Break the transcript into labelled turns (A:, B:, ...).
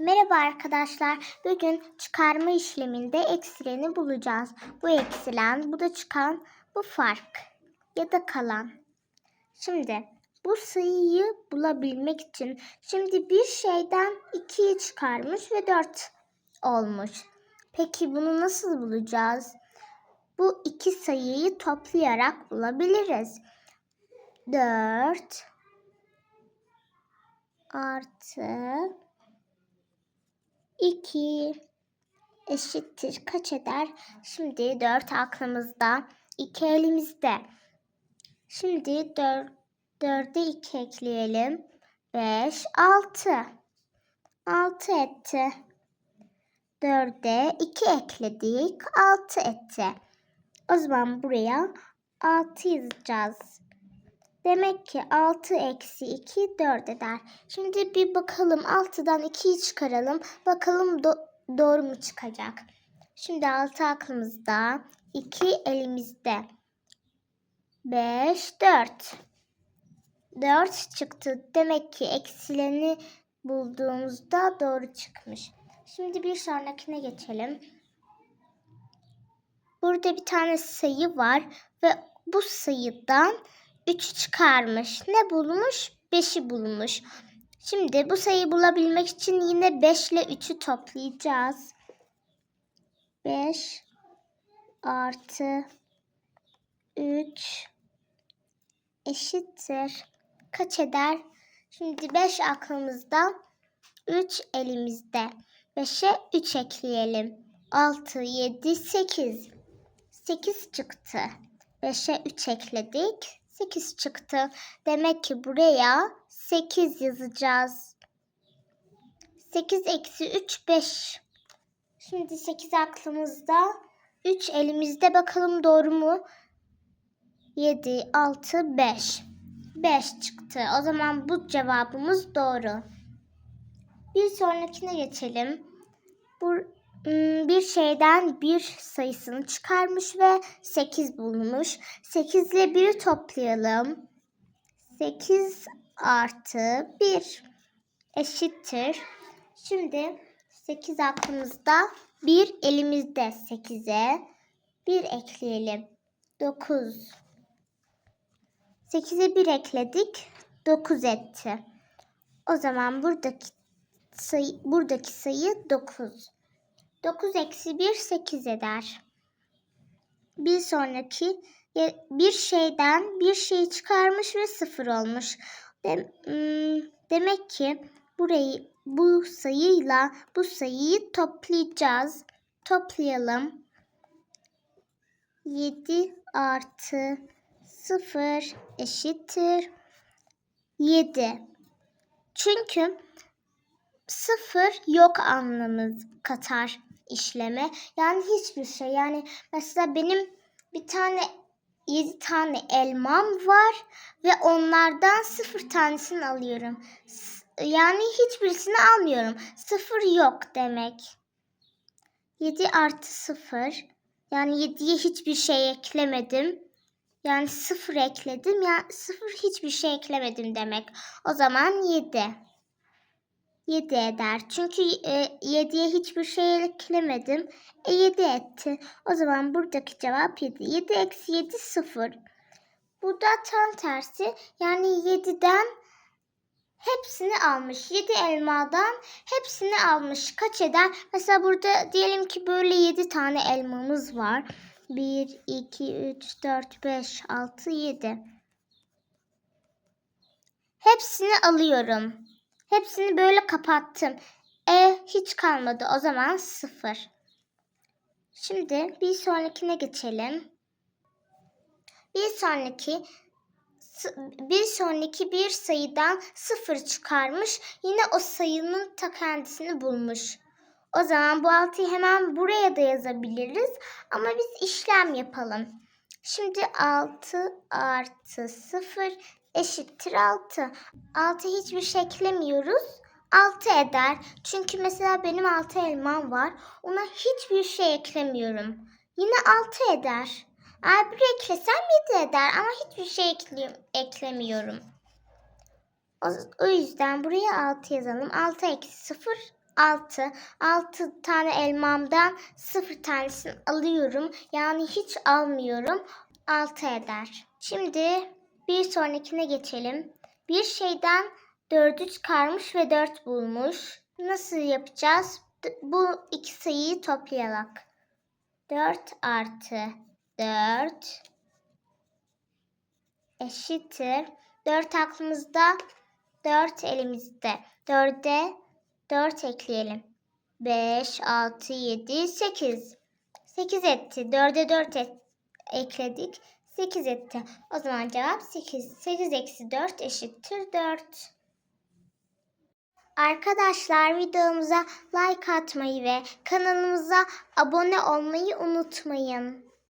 A: Merhaba arkadaşlar. Bugün çıkarma işleminde eksileni bulacağız. Bu eksilen, bu da çıkan, bu fark ya da kalan. Şimdi bu sayıyı bulabilmek için şimdi bir şeyden 2'yi çıkarmış ve 4 olmuş. Peki bunu nasıl bulacağız? Bu iki sayıyı toplayarak bulabiliriz. 4 artı 2 eşittir kaç eder? Şimdi 4 aklımızda, 2 elimizde. Şimdi 4, 4'e 2 ekleyelim. 5, 6. 6 etti. 4'e 2 ekledik. 6 etti. O zaman buraya 6 yazacağız. Demek ki 6 eksi 2 4 eder. Şimdi bir bakalım 6'dan 2'yi çıkaralım. Bakalım do- doğru mu çıkacak. Şimdi 6 aklımızda. 2 elimizde. 5 4. 4 çıktı. Demek ki eksileni bulduğumuzda doğru çıkmış. Şimdi bir sonrakine geçelim. Burada bir tane sayı var ve bu sayıdan 3'ü çıkarmış. Ne bulmuş? 5'i bulmuş. Şimdi bu sayıyı bulabilmek için yine 5 ile 3'ü toplayacağız. 5 artı 3 eşittir. Kaç eder? Şimdi 5 aklımızda, 3 elimizde. 5'e 3 ekleyelim. 6, 7, 8. 8 çıktı. 5'e 3 ekledik. 8 çıktı. Demek ki buraya 8 yazacağız. 8 eksi 3 5. Şimdi 8 aklımızda. 3 elimizde bakalım doğru mu? 7, 6, 5. 5 çıktı. O zaman bu cevabımız doğru. Bir sonrakine geçelim. Bu bir şeyden bir sayısını çıkarmış ve 8 bulmuş. 8 ile 1'i toplayalım. 8 artı 1 eşittir. Şimdi 8 aklımızda, 1 elimizde 8'e 1 ekleyelim. 9. 8'e 1 ekledik. 9 etti. O zaman buradaki sayı, buradaki sayı 9. 9 eksi 1 8 eder. Bir sonraki bir şeyden bir şey çıkarmış ve sıfır olmuş. Demek ki burayı bu sayıyla bu sayıyı toplayacağız. Toplayalım. 7 artı 0 eşittir 7. Çünkü sıfır yok anlamı katar işleme. Yani hiçbir şey. Yani mesela benim bir tane 7 tane elmam var ve onlardan sıfır tanesini alıyorum. Yani hiçbirisini almıyorum. Sıfır yok demek. 7 artı sıfır. Yani 7'ye hiçbir şey eklemedim. Yani sıfır ekledim. Yani sıfır hiçbir şey eklemedim demek. O zaman 7. 7 eder. Çünkü e, 7'ye hiçbir şey eklemedim. E 7 etti. O zaman buradaki cevap 7. 7 eksi 7 0. Bu da tam tersi. Yani 7'den hepsini almış. 7 elmadan hepsini almış. Kaç eder? Mesela burada diyelim ki böyle 7 tane elmamız var. 1, 2, 3, 4, 5, 6, 7. Hepsini alıyorum. Hepsini böyle kapattım. E hiç kalmadı. O zaman sıfır. Şimdi bir sonrakine geçelim. Bir sonraki bir sonraki bir sayıdan sıfır çıkarmış. Yine o sayının ta kendisini bulmuş. O zaman bu altıyı hemen buraya da yazabiliriz. Ama biz işlem yapalım. Şimdi 6 artı 0 eşittir 6. 6 hiçbir şey eklemiyoruz. 6 eder. Çünkü mesela benim 6 elmam var. Ona hiçbir şey eklemiyorum. Yine 6 eder. Eğer bir eklesem 7 eder ama hiçbir şey eklemiyorum. O, o yüzden buraya 6 yazalım. 6 eksi 0 6. 6 tane elmamdan 0 tanesini alıyorum. Yani hiç almıyorum. 6 eder. Şimdi bir sonrakine geçelim. Bir şeyden 4'ü çıkarmış ve 4 bulmuş. Nasıl yapacağız? Bu iki sayıyı toplayarak. 4 artı 4 eşittir. 4 aklımızda, 4 elimizde. 4'e 4 ekleyelim. 5, 6, 7, 8. 8 etti. 4'e 4 et- ekledik. 8 etti. O zaman cevap 8. 8 eksi 4 eşittir 4. Arkadaşlar videomuza like atmayı ve kanalımıza abone olmayı unutmayın.